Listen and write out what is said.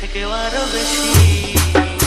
থেকে আরও বেশি।